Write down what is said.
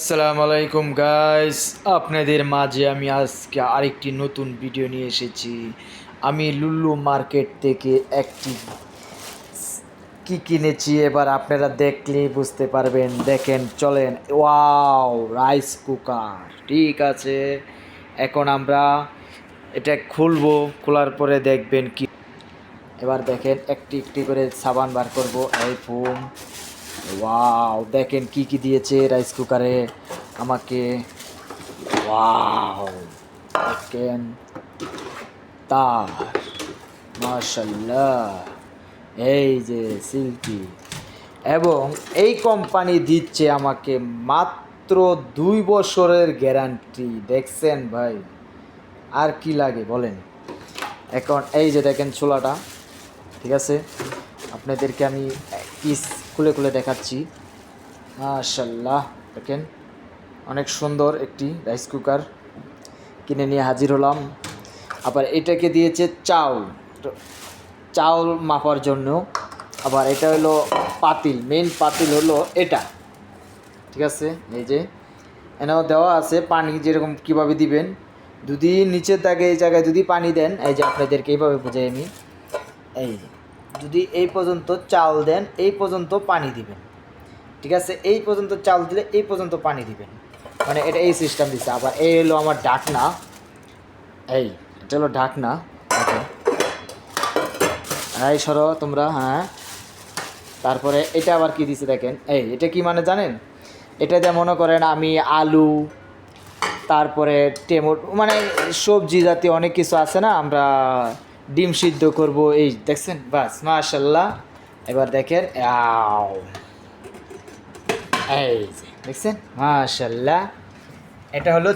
আসসালামু আলাইকুম গাইস আপনাদের মাঝে আমি আজকে আরেকটি নতুন ভিডিও নিয়ে এসেছি। আমি লুল্লু মার্কেট থেকে একটি কি কিনেছি এবার আপনারা দেখলেই বুঝতে পারবেন। দেখেন, চলেন। ওয়াও রাইস কুকার ঠিক আছে, এখন আমরা এটা খুলবো, খোলার পরে দেখবেন কি। এবার দেখেন, একটি একটি করে সাবান বার করব। এই ওয়াও দেখেন কি কি দিয়েছে রাইস কুকারে আমাকে ওয়াও দেখেন। তার মাশাল্লাহ এই যে সিল্কি এবং এই কোম্পানি দিচ্ছে আমাকে মাত্র দুই বছরের গ্যারান্টি দেখছেন ভাই? আর কি লাগে বলেন? এখন এই যে দেখেন ছোলাটা ঠিক আছে? আপনাদেরকে আমি পিস খুলে খুলে দেখাচ্ছি। মাশাল্লাহ দেখেন, অনেক সুন্দর একটি রাইস কুকার কিনে নিয়ে হাজির হলাম। আবার এটাকে দিয়েছে চাউল। চাউল মাপার জন্য। আবার এটা হলো পাতিল মেইন পাতিল হলো এটা। ঠিক আছে? এই যে, এনাও দেওয়া আছে পানি যেরকম কীভাবে দিবেন। যদি নিচের দাগে, এই জায়গায় যদি পানি দেন, এই যে আপনাদেরকে এইভাবে বোঝাই আমি। এই যে। যদি এই পর্যন্ত চাল দেন, এই পর্যন্ত পানি দিবেন। ঠিক আছে? এই পর্যন্ত চাল দিলে এই পর্যন্ত পানি দিবেন। মানে এটা এই সিস্টেম দিচ্ছে আবার এই হলো আমার ঢাকনা এই, এটা হলো ঢাকনা এই সরো তোমরা হ্যাঁ। তারপরে এটা আবার কি দিছে দেখেন? এই, এটা কি মানে জানেন? এটা দিয়ে মনে করেন আমি আলু, তারপরে টেমো মানে সবজি জাতীয় অনেক কিছু আছে না? আমরা ডিম সিদ্ধ করব। এই দেখছেন? বাস মাশাল্লাহ এবার দেখেন, আও। এই দেখছেন? মাশাল্লাহ এটা হলো